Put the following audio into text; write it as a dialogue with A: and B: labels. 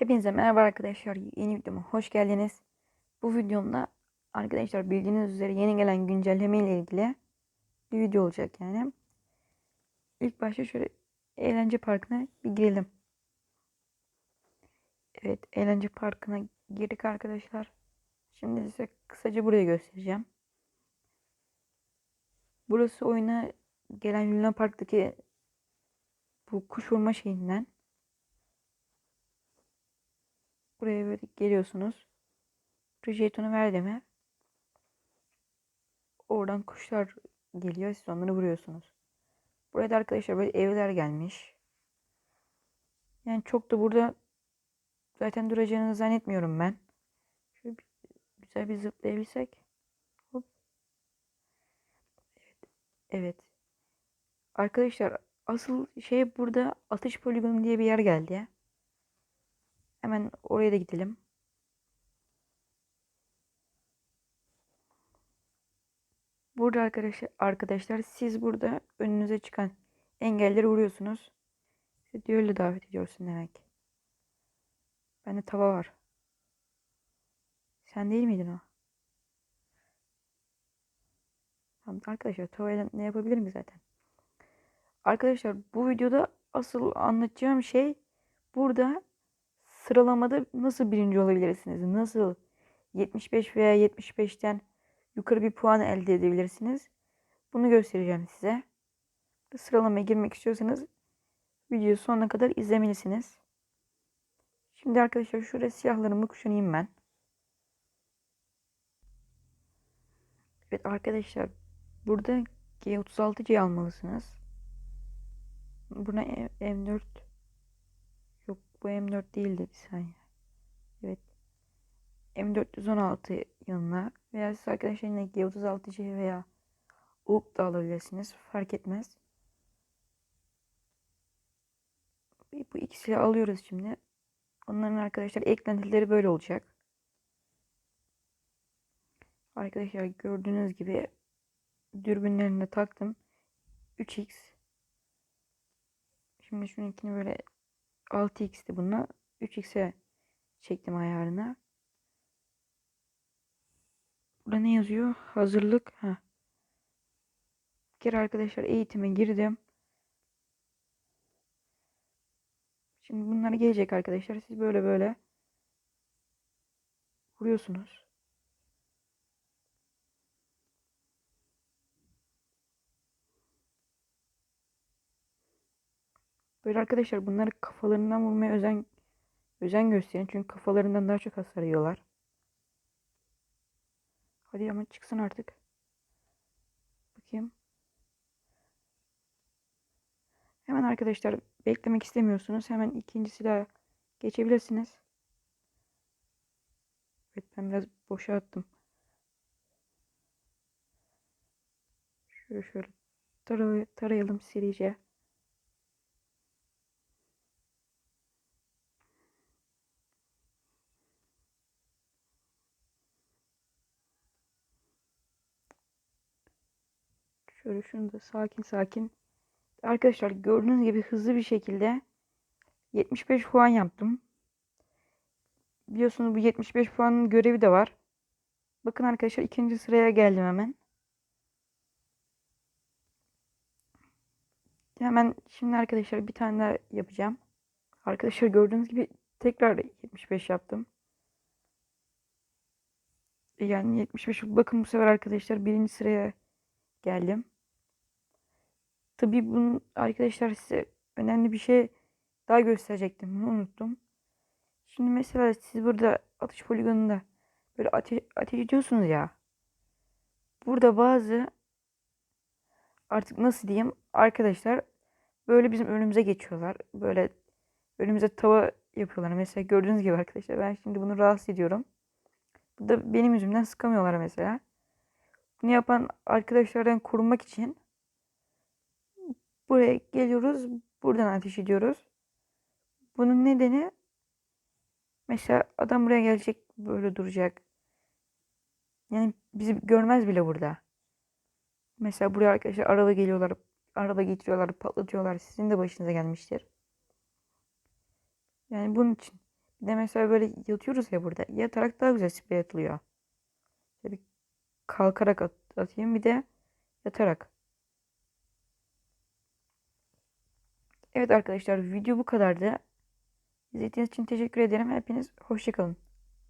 A: Hepinize merhaba arkadaşlar. Yeni videoma hoş geldiniz. Bu videomda arkadaşlar bildiğiniz üzere yeni gelen güncelleme ile ilgili bir video olacak yani. İlk başta şöyle eğlence parkına bir girelim. Evet eğlence parkına girdik arkadaşlar. Şimdi size kısaca burayı göstereceğim. Burası oyuna gelen Luna Park'taki bu kuş vurma şeyinden. Buraya böyle geliyorsunuz. Bu jetonu verdi mi? Oradan kuşlar geliyor. Siz onları vuruyorsunuz. Buraya da arkadaşlar böyle evler gelmiş. Yani çok da burada zaten duracağını zannetmiyorum ben. Şöyle bir, güzel bir zıplayabilsek. Hop. Evet. Evet. Arkadaşlar asıl şey burada atış poligonu diye bir yer geldi. Hemen oraya da gidelim. Burada arkadaşlar, arkadaşlar siz burada önünüze çıkan engelleri vuruyorsunuz. Düello davet ediyorsun demek. Bende tava var. Sen değil miydin o? Tamam arkadaşlar tavayla ne yapabilirim zaten. Arkadaşlar bu videoda asıl anlatacağım şey burada sıralamada nasıl birinci olabilirsiniz? Nasıl 75 veya 75'ten yukarı bir puan elde edebilirsiniz? Bunu göstereceğim size. Sıralamaya girmek istiyorsanız videoyu sonuna kadar izlemelisiniz. Şimdi arkadaşlar şuraya siyahlarımı kuşanayım ben. Evet arkadaşlar burada G36C almalısınız. Buna M4 Yok bu M4 değildi bir saniye. Evet. M416 yanına veya siz arkadaşlar yine G36C veya UG da alabilirsiniz. Fark etmez. Bu ikisini alıyoruz şimdi. Onların arkadaşlar eklentileri böyle olacak. Arkadaşlar gördüğünüz gibi dürbünlerini taktım. 3x. Şimdi şununkini böyle 6x'ti bunu 3x'e çektim ayarına. Burada ne yazıyor? Hazırlık. Ha. Bir kere arkadaşlar eğitime girdim. Şimdi bunlar gelecek arkadaşlar. Siz böyle böyle vuruyorsunuz. Böyle arkadaşlar bunları kafalarından vurmaya özen özen gösterin. Çünkü kafalarından daha çok hasar yiyorlar. Hadi ama çıksın artık. Bakayım. Hemen arkadaşlar beklemek istemiyorsunuz. Hemen ikinci silaha geçebilirsiniz. Evet ben biraz boşa attım. Şöyle şöyle tarayalım serice. Şöyle şunu da sakin sakin. Arkadaşlar gördüğünüz gibi hızlı bir şekilde 75 puan yaptım. Biliyorsunuz bu 75 puanın görevi de var. Bakın arkadaşlar ikinci sıraya geldim hemen. Hemen şimdi arkadaşlar bir tane daha yapacağım. Arkadaşlar gördüğünüz gibi tekrar 75 yaptım. Yani 75 bakın bu sefer arkadaşlar birinci sıraya geldim. Tabii bunun arkadaşlar size önemli bir şey daha gösterecektim. Bunu unuttum. Şimdi mesela siz burada atış poligonunda böyle ate ateş ediyorsunuz ya. Burada bazı artık nasıl diyeyim arkadaşlar böyle bizim önümüze geçiyorlar. Böyle önümüze tava yapıyorlar. Mesela gördüğünüz gibi arkadaşlar ben şimdi bunu rahatsız ediyorum. Bu da benim yüzümden sıkamıyorlar mesela. Bunu yapan arkadaşlardan korunmak için buraya geliyoruz. Buradan ateş ediyoruz. Bunun nedeni mesela adam buraya gelecek böyle duracak. Yani bizi görmez bile burada. Mesela buraya arkadaşlar araba geliyorlar. Araba getiriyorlar, patlatıyorlar. Sizin de başınıza gelmiştir. Yani bunun için. Bir de mesela böyle yatıyoruz ya burada. Yatarak daha güzel sprey atılıyor. Kalkarak at- atayım bir de yatarak. Evet arkadaşlar video bu kadardı. İzlediğiniz için teşekkür ederim. Hepiniz hoşçakalın.